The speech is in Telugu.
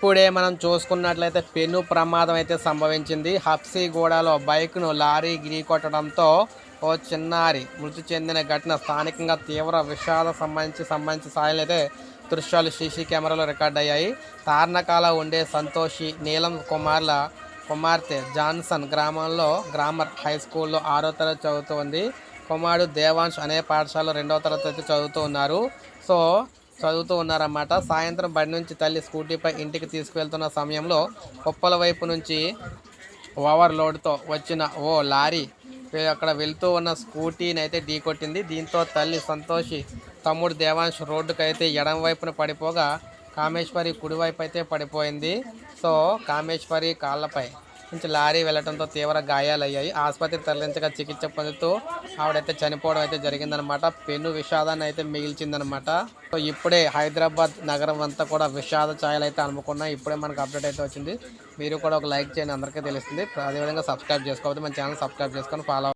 ఇప్పుడే మనం చూసుకున్నట్లయితే పెను ప్రమాదం అయితే సంభవించింది. హప్సీగూడలో బైక్ను లారీ గిరికొట్టడంతో ఓ చిన్నారి మృతి చెందిన ఘటన స్థానికంగా తీవ్ర విషాద సంబంధించి సంబంధించి స్థాయిలో అయితే దృశ్యాలు సీసీ కెమెరాలో రికార్డ్ అయ్యాయి. తార్నకాల ఉండే సంతోషి నీలం కుమార్ల కుమార్తె జాన్సన్ గ్రామంలో గ్రామర్ హై స్కూల్లో ఆరో తరగతి చదువుతుంది. కుమారుడు దేవాంశ్ అనే పాఠశాలలో రెండవ తరగతి అయితే చదువుతూ ఉన్నారు. సో చదువుతూ ఉన్నారన్నమాట. సాయంత్రం బడి నుంచి తల్లి స్కూటీపై ఇంటికి తీసుకువెళ్తున్న సమయంలో కుప్పల వైపు నుంచి ఓవర్లోడ్తో వచ్చిన ఓ లారీ అక్కడ వెళ్తూ ఉన్న స్కూటీని అయితే ఢీకొట్టింది. దీంతో తల్లి సంతోషి తమ్ముడు దేవాంశ్ రోడ్డుకు అయితే ఎడం వైపున పడిపోగా కామేశ్వరి కుడివైపు అయితే పడిపోయింది. సో కామేశ్వరి కాళ్ళపై నుంచి లారీ వెళ్ళడంతో తీవ్ర గాయాలయ్యాయి. ఆసుపత్రి తరలించగా చికిత్స పొందుతూ ఆవిడైతే చనిపోవడం అయితే జరిగిందనమాట పెను విషాదాన్ని అయితే మిగిల్చిందనమాట సో ఇప్పుడే హైదరాబాద్ నగరం అంతా కూడా విషాద ఛాయలు అయితే అనుకున్నాయి ఇప్పుడే మనకు అప్డేట్ అయితే వచ్చింది. మీరు కూడా ఒక లైక్ చేయండి. అందరికీ తెలుస్తుంది. అదేవిధంగా సబ్స్క్రైబ్ చేసుకోవద్దు. మన ఛానల్ సబ్స్క్రైబ్ చేసుకొని ఫాలో